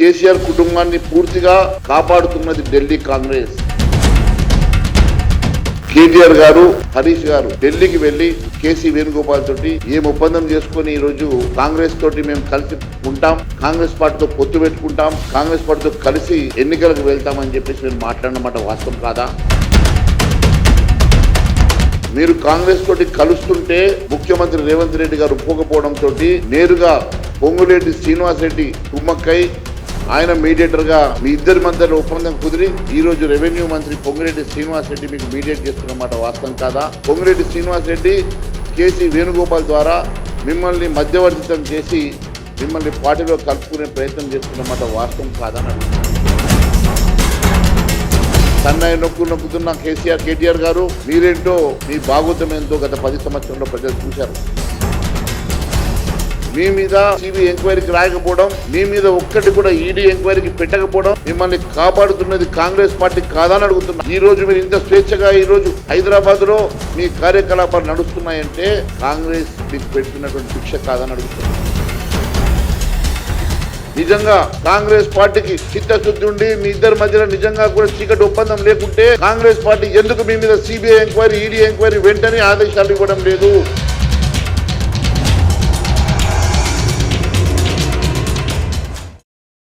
కేసీఆర్ కుటుంబాన్ని పూర్తిగా కాపాడుతున్నది ఢిల్లీ కాంగ్రెస్. కేటీఆర్ గారు హరీష్ గారు ఢిల్లీకి వెళ్ళి కేసీ వేణుగోపాల్ తోటి ఏం ఒప్పందం చేసుకుని ఈ రోజు కాంగ్రెస్ తోటి మేము కలిసి ఉంటాం కాంగ్రెస్ పార్టీతో పొత్తు పెట్టుకుంటాం కాంగ్రెస్ పార్టీతో కలిసి ఎన్నికలకు వెళ్తామని చెప్పేసి మేము మాట్లాడినమాట వాస్తవం కాదా? మీరు కాంగ్రెస్ తోటి కలుస్తుంటే ముఖ్యమంత్రి రేవంత్ రెడ్డి గారు ఒప్పుకపోవడంతో నేరుగా పొంగులేటి శ్రీనివాస్ రెడ్డి కుమ్మక్కై ఆయన మీడియేటర్గా మీ ఇద్దరి మధ్య ఒప్పందం కుదిరి ఈ రోజు రెవెన్యూ మంత్రి పొంగిరెడ్డి శ్రీనివాస్ రెడ్డి మీకు మీడియేట్ చేస్తున్నమాట వాస్తవం కాదా పొంగిరెడ్డి శ్రీనివాస్ రెడ్డి కేసీ వేణుగోపాల్ ద్వారా మిమ్మల్ని మధ్యవర్తితం చేసి మిమ్మల్ని పార్టీలో కలుపుకునే ప్రయత్నం చేస్తున్నమాట వాస్తవం కాదని అడుగుతున్నాను. సన్నాయి నొక్కు నొక్కుతున్న కేసీఆర్ కేటీఆర్ గారు మీరేంటో మీ భాగోతం ఏంటో గత పది సంవత్సరంలో ప్రజలు చూశారు మీ మీద సిబిఐ ఎంక్వైరీకి రాయకపోవడం మీ మీద ఒక్కటి కూడా ఈడీ ఎంక్వైరీకి పెట్టకపోవడం మిమ్మల్ని కాపాడుతున్నది కాంగ్రెస్ పార్టీ కాదని అడుగుతున్నా. ఈ రోజు మీరు ఇంత స్వేచ్ఛగా ఈ రోజు హైదరాబాద్లో మీ కార్యకలాపాలు నడుస్తున్నాయంటే కాంగ్రెస్ మీకు పెడుతున్నటువంటి శిక్ష కాదని అడుగుతున్నా. నిజంగా కాంగ్రెస్ పార్టీకి చిత్తశుద్ధి ఉండి మీ ఇద్దరి మధ్యలో నిజంగా కూడా చీకటి ఒప్పందం లేకుంటే కాంగ్రెస్ పార్టీ ఎందుకు మీ మీద సిబిఐ ఎంక్వైరీ ఈడీ ఎంక్వైరీ వెంటనే ఆదేశాలు ఇవ్వడం లేదు?